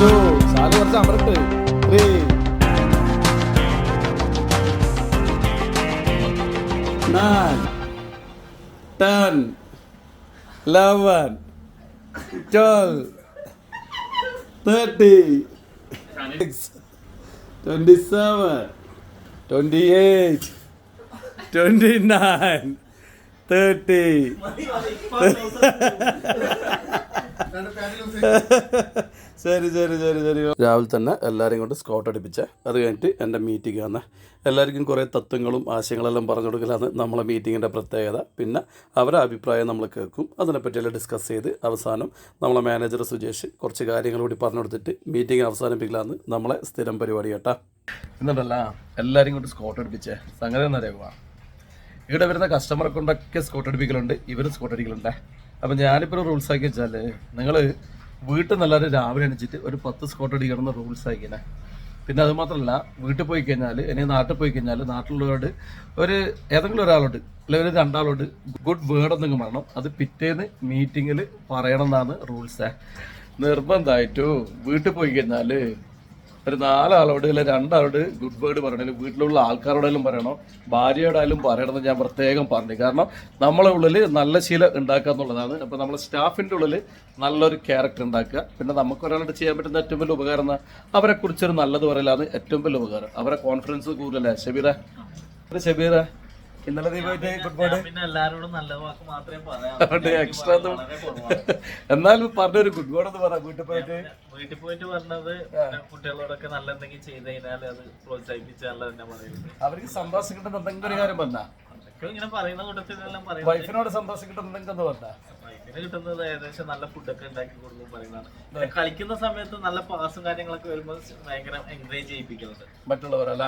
To സാൽ കുറച്ച് അമരട്ട് three nine, ten, eleven, twelve, thirty, six, twenty-seven, twenty-eight, twenty-nine, thirty. ശരി ശരി ശരി ശരി. രാവിലെ തന്നെ എല്ലാവരെയും കൊണ്ട് സ്കോട്ട് അടിപ്പിച്ച്. അത് കഴിഞ്ഞിട്ട് എന്റെ മീറ്റിംഗ് ആണ്. എല്ലാവർക്കും കുറേ തത്വങ്ങളും ആശയങ്ങളെല്ലാം പറഞ്ഞു കൊടുക്കലാണ് നമ്മളെ മീറ്റിങ്ങിന്റെ പ്രത്യേകത. പിന്നെ അവരുടെ അഭിപ്രായം നമ്മൾ കേൾക്കും. അതിനെപ്പറ്റിയെല്ലാം ഡിസ്കസ് ചെയ്ത് അവസാനം നമ്മളെ മാനേജർ സുജേഷ് കുറച്ച് കാര്യങ്ങൾ കൂടി പറഞ്ഞു കൊടുത്തിട്ട് മീറ്റിംഗ് അവസാനിപ്പിക്കലാണ് നമ്മളെ സ്ഥിരം പരിപാടി കേട്ടാ. എന്നിട്ടല്ല എല്ലാവരും കൊണ്ട് സ്കോട്ട് അടിപ്പിച്ചേ. സംഗതി എന്നറിയാവുക ഇവിടെ വരുന്ന കസ്റ്റമറെ കൊണ്ടൊക്കെ സ്കോട്ട് അടിപ്പിക്കലുണ്ട്. ഇവരും സ്കോട്ട് അടിക്കലുണ്ട്. അപ്പം ഞാനിപ്പോൾ റൂൾസ് ആക്കി വെച്ചാൽ നിങ്ങൾ വീട്ടിൽ നിന്ന് രാവിലെ എണിച്ചിട്ട് ഒരു പത്ത് സ്കോട്ട് അടിക്കണം റൂൾസ് ആക്കിനെ പിന്നെ അത് മാത്രമല്ല വീട്ടിൽ പോയി കഴിഞ്ഞാൽ ഇനി നാട്ടിൽ പോയി കഴിഞ്ഞാൽ നാട്ടിലുള്ളവരോട് ഒരു ഏതെങ്കിലും ഒരാളോട് അല്ലെങ്കിൽ ഒരു രണ്ടാളോട് ഗുഡ് വേർഡ് എന്തെങ്കിലും പറയണം. അത് പിറ്റേന്ന് മീറ്റിങ്ങിൽ പറയണം എന്നാണ് റൂൾസ് നിർബന്ധമായിട്ടു വീട്ടിൽ പോയി കഴിഞ്ഞാൽ ഒരു നാലാളോട് അല്ലെ രണ്ടാളോട് ഗുഡ് വേർഡ് പറയണേലും വീട്ടിലുള്ള ആൾക്കാരോടായാലും പറയണോ? ഭാര്യയോടായാലും പറയണമെന്ന് ഞാൻ പ്രത്യേകം പറഞ്ഞു. കാരണം നമ്മളെ ഉള്ളിൽ നല്ല ശീലം ഉണ്ടാക്കുക എന്നുള്ളതാണ്. അപ്പോൾ നമ്മളെ സ്റ്റാഫിന്റെ ഉള്ളിൽ നല്ലൊരു ക്യാരക്ടർ ഉണ്ടാക്കുക. പിന്നെ നമുക്ക് ഒരാളോട് ചെയ്യാൻ പറ്റുന്ന ഏറ്റവും വലിയ ഉപകാരം എന്നാൽ അവരെ കുറിച്ചൊരു നല്ലത് പറയലാണ് ഏറ്റവും വലിയ ഉപകാരം. അവരെ കോൺഫിഡൻസ് കൂടുതലല്ലേ? ഷബീറ. ഷബീറ. ഇന്നലെ നീ പോയിട്ട് ഗുഡ് വേർഡ് പിന്നെ എല്ലാരോടും നല്ല വാക്ക് മാത്രമേ അതുകൊണ്ട് പറയാം എക്സ്ട്രാ എന്നാലും പറഞ്ഞൊരു ഗുഡ് വേർഡ് എന്ന് പറ വീട്ടിൽ പോയിട്ട്. വീട്ടിൽ പോയിട്ട് പറഞ്ഞത് കുട്ടികളോടൊക്കെ നല്ല എന്തെങ്കിലും ചെയ്ത് കഴിഞ്ഞാൽ അത് തന്നെ പറയുന്നത് അവർക്ക് സന്തോഷിക്കേണ്ട എന്തെങ്കിലും ഒരു കാര്യം പറഞ്ഞാ അതൊക്കെ സന്തോഷം പറയുന്ന കൂട്ടത്തിലെല്ലാം പറയുന്നത് വൈഫിനോട് സന്തോഷിക്കേണ്ട എന്തെങ്കിലും പറഞ്ഞാ വൈഫിന് കിട്ടുന്നത് ഏകദേശം നല്ല ഫുഡൊക്കെ ഉണ്ടാക്കി കൊടുക്കും പറയുന്നതാണ്. കളിക്കുന്ന സമയത്ത് നല്ല പാസും കാര്യങ്ങളൊക്കെ വരുമ്പോൾ ഭയങ്കര എൻകറേജ് ചെയ്യിപ്പിക്കുന്നുണ്ട് മറ്റുള്ളവരല്ല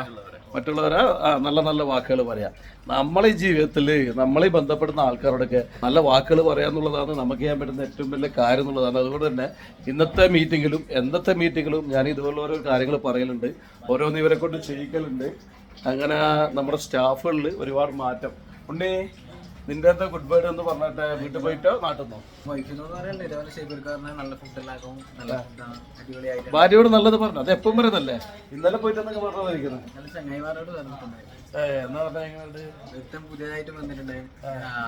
മറ്റുള്ളവരെ. നല്ല നല്ല വാക്കുകൾ പറയാം. നമ്മളെ ജീവിതത്തിൽ നമ്മളെ ബന്ധപ്പെടുന്ന ആൾക്കാരോടൊക്കെ നല്ല വാക്കുകൾ പറയാന്നുള്ളതാണ് നമുക്ക് ചെയ്യാൻ പറ്റുന്ന ഏറ്റവും വലിയ കാര്യം എന്നുള്ളതാണ്. അതുകൊണ്ട് തന്നെ ഇന്നത്തെ മീറ്റിങ്ങിലും എന്നത്തെ മീറ്റിങ്ങിലും ഞാൻ ഇതുപോലുള്ള ഓരോ കാര്യങ്ങൾ പറയലുണ്ട്. ഓരോന്ന് ഇവരെ കൊണ്ട് ചെയ്യിക്കലുണ്ട്. അങ്ങനെ നമ്മുടെ സ്റ്റാഫുകളിൽ ഒരുപാട് മാറ്റം. ഉണ്ണി നിന്റെ അടുത്ത് ഗുഡ് ബേർഡ് എന്ന് പറഞ്ഞിട്ട് വീട്ടിൽ പോയിട്ടോ അടിപൊളിയായിട്ട്. ഭാര്യയോട് നല്ലത് പറഞ്ഞു. അത് എപ്പം പറയുന്നല്ലേ ഇന്നലെ പോയിട്ട് എന്നൊക്കെ പറഞ്ഞിരിക്കുന്നത് എന്നാ എങ്ങനെയുണ്ട് ഒരുത്തൻ പുതിയതായിട്ട് വന്നിട്ടുണ്ടായി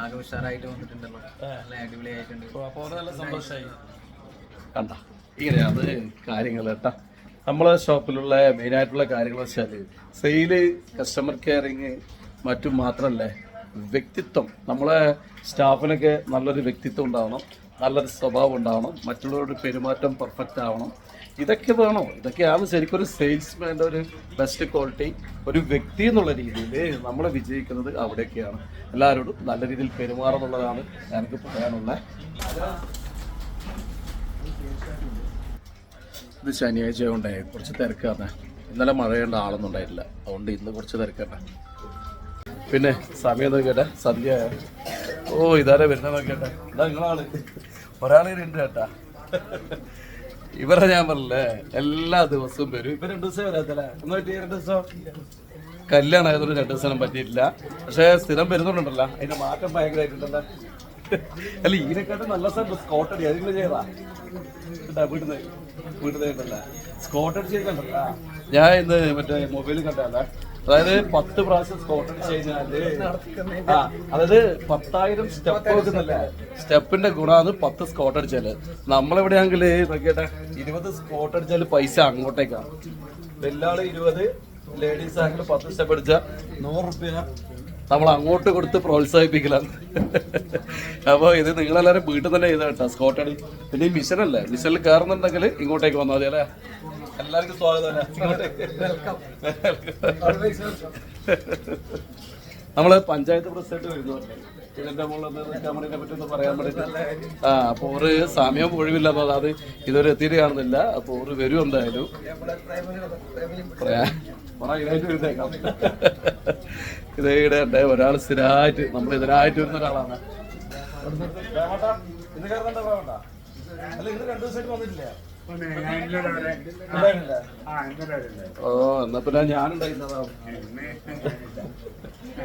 ആകെ ഉഷാറായിട്ട് വന്നിട്ടുണ്ടല്ലോ. നല്ല അടിപൊളിയായിട്ടുണ്ട്. അപ്പോൾ നല്ല സന്തോഷമായി കണ്ട? ഇങ്ങനെയാണ് കാര്യങ്ങൾ കേട്ടാ. നമ്മളെ ഷോപ്പിലുള്ള മെയിനായിട്ടുള്ള കാര്യങ്ങൾ വെച്ചാൽ സെയിൽ കസ്റ്റമർ കെയറിങ് മറ്റും മാത്രമല്ല വ്യക്തിത്വം. നമ്മളെ സ്റ്റാഫിനൊക്കെ നല്ലൊരു വ്യക്തിത്വം ഉണ്ടാവണം നല്ലൊരു സ്വഭാവം ഉണ്ടാവണം മറ്റുള്ളവരുടെ പെരുമാറ്റം പെർഫെക്റ്റ് ആവണം. ഇതൊക്കെ വേണോ. ഇതൊക്കെയാണ് ശരിക്കും ഒരു സെയിൽസ്മാന്റെ ഒരു ബെസ്റ്റ് ക്വാളിറ്റി ഒരു വ്യക്തി എന്നുള്ള രീതിയിൽ നമ്മൾ വിജയിക്കുന്നത് അവിടെയൊക്കെയാണ്. എല്ലാവരോടും നല്ല രീതിയിൽ പെരുമാറുന്നുള്ളതാണ് എനിക്ക് പറയാനുള്ളത് ഇത് ശനിയാഴ്ച ആയതുകൊണ്ടേ കുറച്ച് തിരക്കാണ്. ഇന്നലെ മഴയുണ്ട് ആളൊന്നും ഉണ്ടായിട്ടില്ല. അതുകൊണ്ട് ഇന്ന് കുറച്ച് തിരക്കട്ടെ പിന്നെ സമയം നോക്കട്ടെ സന്ധ്യ ഓ ഇതാരെ വരുന്ന നോക്കട്ടെ ഇതാ നിങ്ങളാണ് ഒരാളെ കേട്ടാ. ഇവരെ ഞാൻ പറഞ്ഞില്ലേ എല്ലാ ദിവസവും വരും. ഇപ്പൊ രണ്ടു ദിവസം വരാത്തല്ലേ? രണ്ടു ദിവസം? കല്യാണം ആയതുകൊണ്ട് രണ്ടു ദിവസം പറ്റിയിട്ടില്ല. പക്ഷെ സ്ഥിരം വരുന്നുണ്ടല്ലോ അതിന്റെ മാറ്റം ഭയങ്കരമായിട്ടുണ്ടല്ലോ. അല്ല ഇതിനെക്കാട്ടും നല്ല സ്ഥലം സ്കോട്ട് അടി അതെങ്കിലും ചെയ്താ? ഇതാ വീട്ടിന്ന് വീട്ടിന്ന് കണ്ടല്ല സ്കോട്ട് അടിച്ച് കണ്ടല്ല ഞാൻ ഇന്ന് മറ്റേ മൊബൈലിൽ കണ്ടല്ല അതായത് പത്ത് പ്രാവശ്യം സ്കോട്ട് അടിച്ച് കഴിഞ്ഞാൽ ആ അതായത് പത്തായിരം സ്റ്റെപ്പ് വെക്കുന്നില്ല സ്റ്റെപ്പിന്റെ ഗുണമാണ് പത്ത് സ്കോട്ട് അടിച്ചാൽ നമ്മളെവിടെയാണെങ്കിൽ നോക്കിയേട്ടെ ഇരുപത് സ്കോട്ട് അടിച്ചാൽ പൈസ അങ്ങോട്ടേക്കാണ് വെല്ലാൾ ഇരുപത് ലേഡീസ് ആണെങ്കിൽ പത്ത് സ്റ്റെപ്പ് അടിച്ചാൽ നൂറ് റുപ്യ നമ്മൾ അങ്ങോട്ട് കൊടുത്ത് പ്രോത്സാഹിപ്പിക്കലാണ്. അപ്പോൾ ഇത് നിങ്ങളെല്ലാവരും വീട്ടിൽ തന്നെ ചെയ്താൽ കേട്ടോ സ്കോട്ടടി പിന്നെ ഈ മിഷനല്ലേ മിഷനിൽ കയറുന്നുണ്ടെങ്കിൽ ഇങ്ങോട്ടേക്ക് വന്നാൽ മതി അല്ലേ? എല്ലാവർക്കും സ്വാഗതം നമ്മൾ പഞ്ചായത്ത് പ്രസിഡന്റ് വരുന്നു. ഇതിന്റെ മുകളിൽ കമ്പനിനെ പറ്റി ഒന്ന് പറയാൻ പറ്റില്ല ആ അപ്പോൾ ഒരു സമയം ഒഴിവില്ല അപ്പോൾ അത് ഇതൊരു എത്തിയിട്ട് കാണുന്നില്ല. അപ്പോൾ ഒരു വരും എന്തായാലും. ഇത് ഇവിടെ ഉണ്ട് ഒരാൾ സ്ഥിരമായിട്ട് നമ്മൾ ഇതിനായിട്ട് വരുന്ന ഒരാളാണ്? ഓ എന്നാ പിന്നെ ഞാനുണ്ടായിരുന്നതാ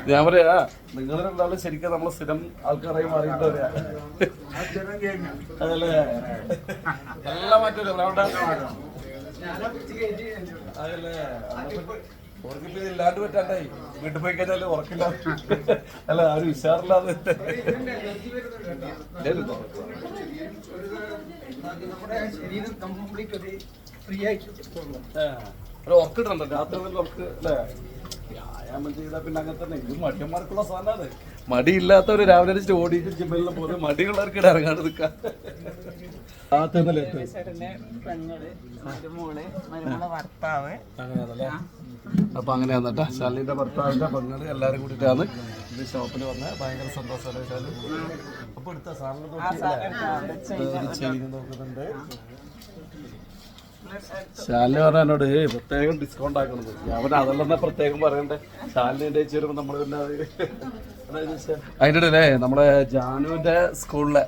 ഞാൻ പറയാ നിങ്ങൾ രണ്ടാളും ശരിക്കും നമ്മളെ സ്ഥിരം ആൾക്കാരായി മാറിയിട്ടവരാ അതല്ലേ നല്ല മാറ്റം അതല്ലേ ഇല്ലാണ്ട് പറ്റാണ്ടായി. വീട്ടിൽ പോയി കഴിഞ്ഞാൽ ഉറക്കില്ല. അല്ല ഉഷാറില്ലാതെ. ഒരു ഉറക്കിട്ടുണ്ടോ രാത്രി ഉറക്ക് അല്ലേ? വ്യായാമം ചെയ്താൽ പിന്നെ അങ്ങനെ തന്നെ. ഇത് മടിയന്മാർക്കുള്ള സാധനമാണ്. മടിയില്ലാത്തവര് രാവിലെ ഓടിയിട്ട് ജിമ്മിലെ പോലെ മടിയുള്ളവർക്ക് ഇറങ്ങാണ്ട് നിൽക്കാം. അപ്പൊ അങ്ങനെ വന്നിട്ട് ശാലിന്റെ ഭർത്താവിന്റെ പെങ്ങൾ എല്ലാരും കൂടിയിട്ടാണ് ഇത് ഷോപ്പിൽ വന്ന ഭയങ്കര സന്തോഷമല്ലേ ശാലു അപ്പൊ എടുത്ത സാറിന് ചെയ്ത് നോക്കുന്നുണ്ട്. ശാലിന് പറഞ്ഞ എന്നോട് "ഏയ് പ്രത്യേകം ഡിസ്കൗണ്ട് ആക്കണത് ഞാൻ അതെല്ലാം പ്രത്യേകം പറയണ്ടേ? ശാലിനെ ചേരുമ്പോ നമ്മൾ പിന്നെ അത് അതിന്റെ ഇടയിലേ നമ്മുടെ ജാനുവിന്റെ സ്കൂളിലെ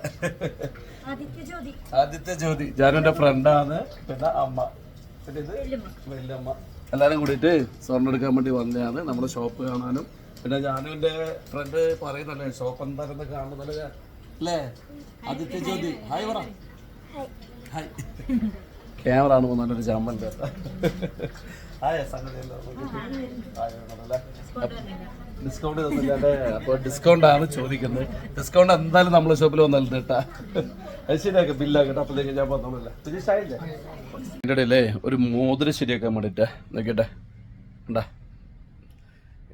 ആദ്യത്തെ ജ്യോതി. ജാനുവിന്റെ ഫ്രണ്ടാണ് പിന്നെ അമ്മ. വല്യമ്മ. എല്ലാരും കൂടിയിട്ട് സ്വർണം എടുക്കാൻ വേണ്ടി വന്നതാണ്. നമ്മുടെ ഷോപ്പ് കാണാനും. പിന്നെ ജാനുവിന്റെ ഫ്രണ്ട് പറയുന്നല്ലേ ഷോപ്പ് എന്താണെന്ന് കാണുന്നല്ലേ അല്ലേ? ആദിത്യ ജ്യോതി. ഹായ് പറ. ഹായ് ക്യാമറ ആണ് നല്ലൊരു സംഗതി ഡിസ്കൗണ്ട് തന്നില്ല. അല്ലേ? അപ്പോൾ ഡിസ്കൗണ്ട് ആണ് ചോദിക്കുന്നത്. ഡിസ്കൗണ്ട് എന്തായാലും നമ്മളെ ഷോപ്പിൽ വന്നാലും കേട്ടാ അത് ശരിയാക്കാം ബില്ലാക്കട്ടെ അപ്പോഴത്തേക്ക് ഞാൻ വന്നോളില്ല ഇതിന്റെ ഇടയിലേ ഒരു മോതിരം ശരിയാക്കാൻ വേണ്ടിയിട്ട് നോക്കിട്ടെ ഉണ്ടാ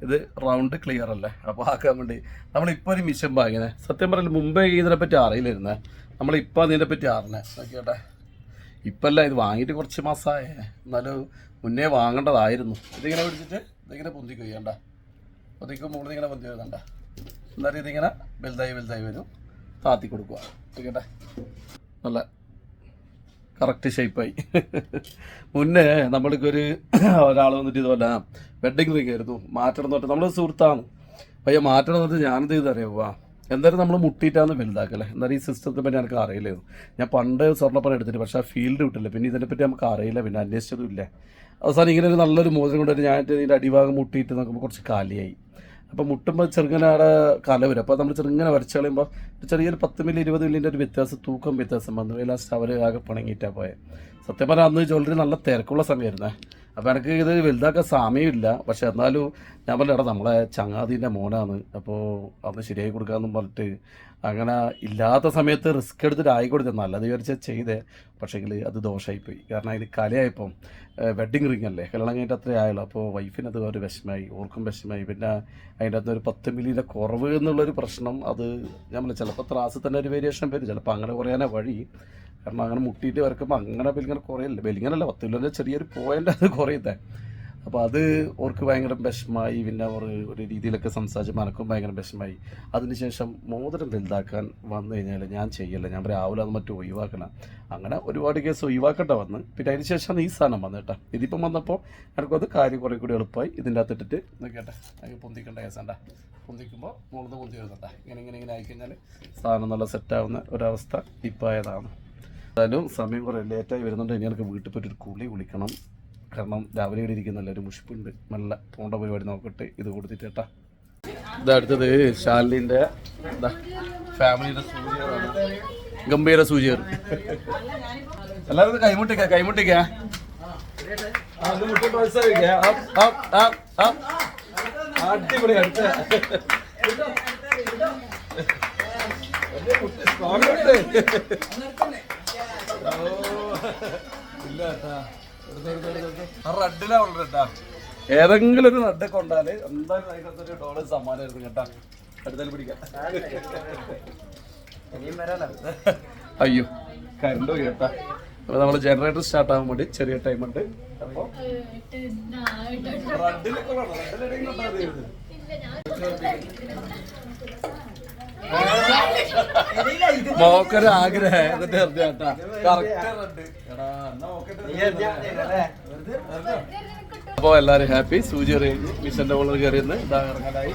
ഇത് റൗണ്ട് ക്ലിയർ അല്ലേ? അപ്പോൾ ആക്കാൻ വേണ്ടി. നമ്മളിപ്പോൾ ഒരു മിഷൻ വാങ്ങിയത് സത്യം പറഞ്ഞാൽ മുമ്പേ ഇതിനെപ്പറ്റി അറിയില്ലായിരുന്നേ. നമ്മളിപ്പോൾ അതിനെപ്പറ്റി അറിഞ്ഞേ. നോക്കിയോട്ടെ. ഇപ്പല്ല ഇത് വാങ്ങിയിട്ട് കുറച്ച് മാസമായേ എന്നാലും മുന്നേ വാങ്ങേണ്ടതായിരുന്നു. ഇതിങ്ങനെ പിടിച്ചിട്ട് ഇതിങ്ങനെ പൊന്തിക്ക് ചെയ്യണ്ട പൊതിക്കും മുകളിൽ ഇങ്ങനെ പൊന്തി വരുന്നുണ്ട എന്നാലും ഇതിങ്ങനെ വലുതായി വലുതായി വരും. താത്തി കൊടുക്കുക. ഓക്കേട്ടെ നല്ല കറക്റ്റ് ഷേപ്പായി മുന്നേ നമ്മൾക്കൊരു ഒരാൾ വന്നിട്ട് ഇതുപോലെ വെഡ്ഡിങ് റിംഗ് ആയിരുന്നു. മാറ്റണം പറഞ്ഞിട്ട് നമ്മൾ സുഹൃത്താണ്. പയ്യെ മാറ്റണം പറഞ്ഞിട്ട് ഞാനെന്ത് ചെയ്തറിയാവുക എന്തായാലും നമ്മൾ മുട്ടിയിട്ടാണ് വലുതാക്കല്ലേ. എന്നാലും ഈ സിസ്റ്റത്തെ പറ്റി എനിക്ക് അറിയില്ലായിരുന്നു ഞാൻ പണ്ട് സ്വർണപ്പണം എടുത്തിട്ട് പക്ഷേ ആ ഫീൽഡ് വിട്ടില്ല. പിന്നെ ഇതിനെപ്പറ്റി നമുക്ക് അറിയില്ല പിന്നെ അന്വേഷിച്ചതും ഇല്ല അവസാനം ഇങ്ങനെ ഒരു നല്ലൊരു മോചനം കൊണ്ടുവരും ഞാൻ ഇതിന്റെ അടിഭാഗം മുട്ടിയിട്ട് നോക്കുമ്പോൾ കുറച്ച് കാലിയായി. അപ്പോൾ മുട്ടുമ്പോൾ ചെറുങ്ങനെ കല വരും. അപ്പോൾ നമ്മൾ ചെറുങ്ങനെ വരച്ച് കളയുമ്പോൾ ചെറിയൊരു പത്ത് മില്ലി ഇരുപത് മില്ലിന്റെ ഒരു വ്യത്യാസം തൂക്കം വ്യത്യാസം വന്നു. ലാസ്റ്റ് അവർ ആകെ പിണങ്ങിയിട്ടാണ് പോയത് സത്യം പറഞ്ഞാൽ അന്ന് ജ്വല്ലറി നല്ല തിരക്കുള്ള സമയമായിരുന്നേ അപ്പോൾ എനിക്ക് ഇത് വലുതാക്കാൻ സമയമില്ല. പക്ഷെ എന്നാലും ഞാൻ പറഞ്ഞ നമ്മളെ ചങ്ങാതിന്റെ മോനാണ്. അപ്പോൾ അന്ന് ശരിയായി കൊടുക്കാമെന്നും പറഞ്ഞിട്ട് അങ്ങനെ ഇല്ലാത്ത സമയത്ത് റിസ്ക് എടുത്തിട്ട് ആയി കൊടുത്തത്. നല്ലത് വിചാരിച്ച ചെയ്തേ. പക്ഷേങ്കിൽ അത് ദോഷമായിപ്പോയി കാരണം അതിന് കലയായപ്പം വെഡ്ഡിങ് റിംഗ് അല്ലേ? കല്യാണം കഴിഞ്ഞിട്ട് അത്രേ ആയുള്ളൂ. അപ്പോൾ വൈഫിന് അത് ഒരു വിഷമമായി. ഓർക്കും വിഷമമായി. പിന്നെ അതിന്റെ അകത്ത് ഒരു പത്ത് മില്ലിയുടെ കുറവ് എന്നുള്ളൊരു പ്രശ്നം. അത് ഞാൻ പറഞ്ഞു ചിലപ്പോൾ ത്രാസിൽ തന്നെ ഒരു വേരിയേഷൻ വരും. ചിലപ്പോൾ അങ്ങനെ കുറയാനേ വഴി. കാരണം അങ്ങനെ മുട്ടിയിട്ട് വരക്കുമ്പോൾ അങ്ങനെ ബലിങ്ങനെ കുറയില്ല ബലിങ്ങനല്ല പത്ത് കിലോന്റെ ചെറിയൊരു പോയിന്റ് അത് കുറയത്തെ അപ്പോൾ അത് ഓർക്ക് ഭയങ്കര വിഷമായി പിന്നെ അവർ ഒരു രീതിയിലൊക്കെ സംസാരിച്ച് മനക്കും ഭയങ്കര വിഷമായി. അതിനുശേഷം മോതിരം വലുതാക്കാൻ വന്നു കഴിഞ്ഞാൽ ഞാൻ ചെയ്യല്ല ഞാൻ രാവിലെ അത് മറ്റും ഒഴിവാക്കണം അങ്ങനെ ഒരുപാട് കേസ് ഒഴിവാക്കേണ്ട വന്ന്. പിന്നെ അതിന് ഈ സാധനം വന്നത് കേട്ടോ. ഇതിപ്പം വന്നപ്പോൾ എനിക്കത് കാര്യം കുറേ കൂടി എളുപ്പമായി. ഇതിന്റെ അകത്ത് ഇട്ടിട്ട് നോക്കിയട്ടെ അതിന് പൊന്തിക്കേണ്ട കേസണ്ട പൊന്തിക്കുമ്പോൾ മുകളിൽ പൊന്തി വരുന്നുണ്ട ഇങ്ങനെ ഇങ്ങനെ ഇങ്ങനെ ആയിക്കഴിഞ്ഞാൽ സാധനം നല്ല സെറ്റാവുന്ന ഒരവസ്ഥ ഇപ്പം ആയതാണ് എന്തായാലും സമയം കുറേ ലേറ്റായി വരുന്നുണ്ട്. ഇനി എനിക്ക് വീട്ടിൽ പോയിട്ട് ഒരു കുളി കുളിക്കണം. കാരണം രാവിലെ ഇവിടെ ഇരിക്കുന്നല്ല ഒരു മുഷിപ്പുണ്ട്. നല്ല പോണ്ട പരിപാടി നോക്കട്ടെ. ഇത് കൊടുത്തിട്ട് കേട്ടാ. ഇത് അടുത്തത് ഷാലിന്റെ ഫാമിലിയുടെ സൂചിയറാണ് ഗംഭീര സൂചിയർ എല്ലാവരും കൈമുട്ടിക്ക കൈമുട്ടിക്ക. അടിപൊളി. ഏതെങ്കിലും ഒരു നട്ടൊക്കെ കൊണ്ടാൽ എന്തായാലും അതിനകത്ത് ഒരു ഡോളർ സമ്മാനമായിരുന്നു കേട്ടാ. അടുത്താൽ പിടിക്കാം. അയ്യോ കരണ്ട് പോയി കേട്ടാ. അപ്പൊ നമ്മൾ ജനറേറ്റർ സ്റ്റാർട്ട് ആകാൻ വേണ്ടി ചെറിയ ടൈം ഉണ്ട്. അപ്പൊ റെഡിലൊക്കെ. മോക്കൊരു ആഗ്രഹം. എന്നിട്ട് എറിഞ്ഞ കേട്ടാ. കറക്റ്റ് നോക്കട്ടെ എല്ലാവരും ഹാപ്പി സൂചി എറിഞ്ഞ് മിഷന്റെ മുകളിൽ കയറിയെന്ന് ഇതാ ഇറങ്ങാനായി.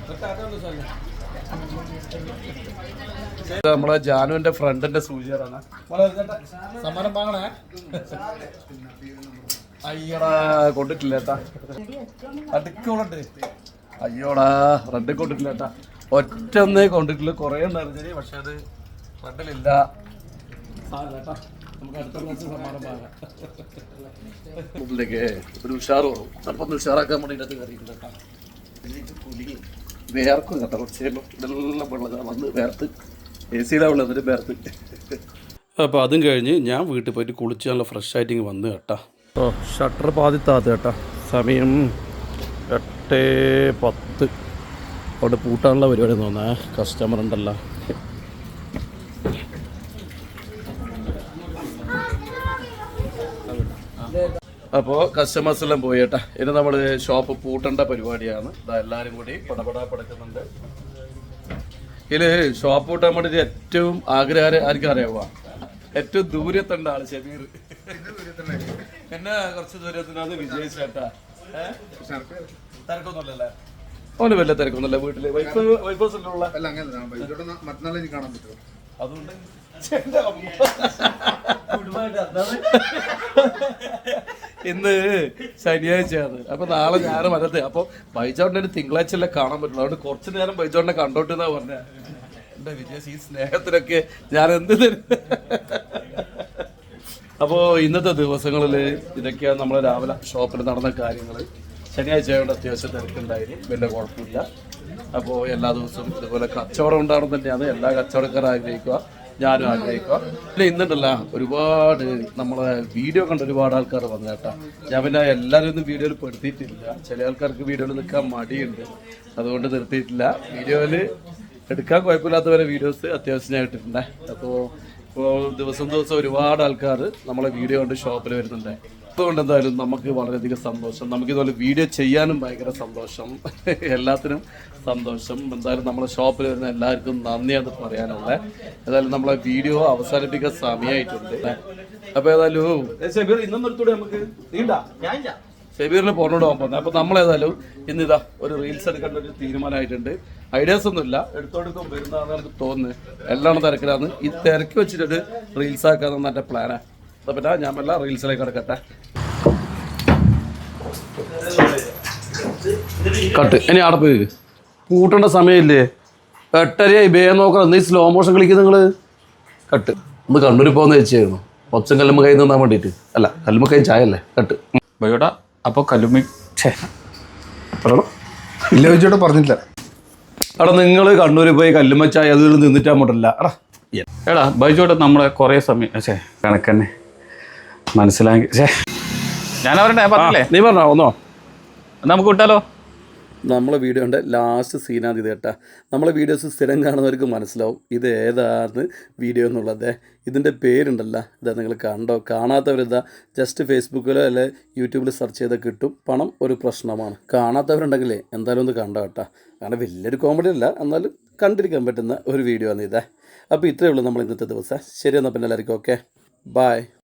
ഇത് നമ്മളെ ജാനുവിന്റെ ഫ്രണ്ടിന്റെ സൂചിയാണ് അയ്യടാ കൊണ്ടിട്ടില്ല കേട്ടാ അടുക്കുകളുണ്ട് അയ്യോടാ റെഡ് കൊണ്ടിട്ടില്ല ഒറ്റ ഒന്നേ കൊണ്ടിട്ടില്ല കുറേ ഉണ്ടായിരുന്നു ശരി പക്ഷെ അത്. ഉള്ളിലേക്ക് ഒരു ഉഷാറ് കുറവും ഉഷാറാക്കാൻ വേണ്ടി ഇതിനകത്ത് കയറിയിട്ടുണ്ട് കേട്ടാ വേർക്കും കേട്ടോ. കുറച്ച് കഴിയുമ്പോൾ ഇതെല്ലാം വെള്ളം വന്ന് വേർത്ത്. എ സിയുടെ വെള്ളം എന്നിട്ട് വേർത്ത്. അപ്പോൾ അതും കഴിഞ്ഞ് ഞാൻ വീട്ടിൽ പോയിട്ട് കുളിച്ച് നല്ല ഫ്രഷ് ആയിട്ട് ഇങ്ങ് വന്ന് കേട്ടാ. ഓ ഷട്ടർ പാതി താത്ത് കേട്ടാ. സമയം എട്ട് പത്ത്. അവിടെ പൂട്ടാനുള്ള പരിപാടി തോന്നാ. കസ്റ്റമർ ഉണ്ടല്ലോ. അപ്പോൾ കസ്റ്റമേഴ്സ് എല്ലാം പോയി കേട്ടാ. ഇനി നമ്മൾ ഷോപ്പ് പൂട്ടേണ്ട പരിപാടിയാണ്. ഇതാ എല്ലാവരും കൂടി പടപടാ പടക്കുന്നുണ്ട്. ഇതിൽ ഷോപ്പ് പൂട്ടാൻ വേണ്ടിയിട്ട് ഏറ്റവും ആഗ്രഹം ആർക്കും അറിയാവുക ഏറ്റവും ദൂരത്തുണ്ട് ആൾ ഷബീർ പിന്നെ കുറച്ച് ദൂരത്തിനാണ് വിജയ് ചേട്ടാ? തിരക്കൊന്നുമില്ലല്ലേ? ഓന് വല്ല തിരക്കൊന്നുമില്ല വീട്ടിൽ. വൈഫ് വൈഫേഴ്സ് ഉള്ള? അല്ല അങ്ങനെ ഇന്ന് ശനിയാഴ്ചയാണ്. അപ്പൊ നാളെ ഞാനും വരട്ടെ അപ്പൊ ബൈജോണ്ടിന് തിങ്കളാഴ്ച അല്ലേ കാണാൻ പറ്റുള്ളൂ. അതുകൊണ്ട് കുറച്ചു നേരം ബൈജോണ്ടിനെ കണ്ടോട്ട് എന്നാ പറഞ്ഞ? എന്റെ വിജയസ് ഈ സ്നേഹത്തിനൊക്കെ ഞാൻ എന്ത് തരും? അപ്പോൾ ഇന്നത്തെ ദിവസങ്ങളിൽ ഇതൊക്കെയാണ് നമ്മൾ രാവിലെ ഷോപ്പിൽ നടന്ന കാര്യങ്ങൾ ശനിയാഴ്ച ആയതുകൊണ്ട് അത്യാവശ്യം തിരക്കുണ്ടായിരുന്നു വലിയ കുഴപ്പമില്ല. അപ്പോൾ എല്ലാ ദിവസവും ഇതുപോലെ കച്ചവടം ഉണ്ടാകണം തന്നെയാണ്. എല്ലാ കച്ചവടക്കാരും ആഗ്രഹിക്കുക. ഞാനും ആഗ്രഹിക്കുക. പിന്നെ ഇന്നുണ്ടല്ല. ഒരുപാട് നമ്മളെ വീഡിയോ കണ്ട ഒരുപാട് ആൾക്കാർ വന്നു കേട്ടാ. ഞാൻ പിന്നെ എല്ലാവരും ഒന്നും വീഡിയോയിൽ പെടുത്തിയിട്ടില്ല. ചില ആൾക്കാർക്ക് വീഡിയോയിൽ നിൽക്കാൻ മടിയുണ്ട്. അതുകൊണ്ട് നിർത്തിയിട്ടില്ല. വീഡിയോയിൽ എടുക്കാൻ കുഴപ്പമില്ലാത്തവരെ വീഡിയോസ് അത്യാവശ്യം അപ്പോൾ ഇപ്പോൾ ദിവസം ദിവസം ഒരുപാട് ആൾക്കാർ നമ്മളെ വീഡിയോ കണ്ട് ഷോപ്പിൽ വരുന്നുണ്ട്. അതുകൊണ്ട് എന്തായാലും നമുക്ക് വളരെയധികം സന്തോഷം. നമുക്ക് ഇതുപോലെ വീഡിയോ ചെയ്യാനും ഭയങ്കര സന്തോഷം. എല്ലാത്തിനും സന്തോഷം. എന്തായാലും നമ്മളെ ഷോപ്പിൽ വരുന്ന എല്ലാവർക്കും നന്ദിയാണ് പറയാനുള്ളത് ഏതായാലും നമ്മളെ വീഡിയോ അവസാനിപ്പിക്കാൻ സമയമായിട്ടുണ്ട് അപ്പൊ ഏതായാലും ഷബീർ ഇന്നും നിർത്തൂടെ നമുക്ക്? നീണ്ടാ? ഷബീറിന് പോകണോട് പോകാൻ പോകുന്നത് അപ്പോൾ നമ്മളേതായാലും ഇന്ന് ഇതാ ഒരു റീൽസ് എടുക്കേണ്ട ഒരു തീരുമാനമായിട്ടുണ്ട്. ഐഡിയാസ് ഒന്നുമില്ല എടുത്തോടുക്കും വരുന്നതാണ് എനിക്ക് തോന്നുന്നത് എല്ലാം തിരക്കിലാണ് ഈ തിരക്ക് വെച്ചിട്ടൊരു റീൽസ് ആക്കാന്ന് എന്റെ പ്ലാനാണ് പിന്നെ ഞാൻ വല്ല റീൽസിലേക്ക് കിടക്കട്ടെ കട്ട്. ഇനി അടപ്പ് പോയി. കൂട്ടേണ്ട സമയമില്ലേ? എട്ടരയായി. ബേ നോക്കണം. നീ സ്ലോ മോഷൻ കളിക്കുന്ന നിങ്ങൾ കട്ട്. ഒന്ന് കണ്ണൂർ പോകുന്ന വെച്ചായിരുന്നു ഒച്ചം കല്ലുമ്മ കൈ നിന്നാൻ വേണ്ടിയിട്ട് അല്ല കല്ലുമ്മ കൈ ചായ അല്ലേ? കട്ട്. ബയോടാ അപ്പോൾ കല്ലുമ്മി. ഛേ. പറയണം. ഇല്ല പറഞ്ഞില്ല എടാ നിങ്ങൾ കണ്ണൂരിൽ പോയി കല്ലുമ്മ ചായ അതിൽ നിന്നിട്ടാൻ പോട്ടല്ല എടാ. എടാ ബൈജോട്ട് നമ്മളെ കുറേ സമയം ഛേ കണക്കന്നെ. മനസ്സിലാക്കി ഞാൻ അവരുടെ പറഞ്ഞില്ലേ? നീ പറഞ്ഞോ ഒന്നോ? നമുക്ക് വിട്ടാലോ? നമ്മളെ വീഡിയോന്റെ ലാസ്റ്റ് സീനാണ് ഇത് കേട്ടാ. നമ്മളെ വീഡിയോസ് സ്ഥിരം കാണുന്നവർക്ക് മനസ്സിലാവും ഇത് ഏതാണ് വീഡിയോ എന്നുള്ളത്. ഇതിന്റെ പേരുണ്ടല്ലോ ഇതാ നിങ്ങൾ കണ്ടോ? കാണാത്തവരിതാ ജസ്റ്റ് ഫേസ്ബുക്കിലോ അല്ലെ യൂട്യൂബിൽ സെർച്ച് ചെയ്താൽ കിട്ടും. പണം ഒരു പ്രശ്നമാണ്. കാണാത്തവരുണ്ടെങ്കിലേ എന്തായാലും ഒന്ന് കണ്ടോ കേട്ടാ. കാരണം വലിയൊരു കോമഡി അല്ല എന്നാലും കണ്ടിരിക്കാൻ പറ്റുന്ന ഒരു വീഡിയോ ആണ് ഇതേ. അപ്പോൾ ഇത്രയേ ഉള്ളൂ നമ്മൾ ഇന്നത്തെ ദിവസം. ശരി എന്നാൽ പിന്നെ എല്ലാവർക്കും ഓക്കെ ബായ്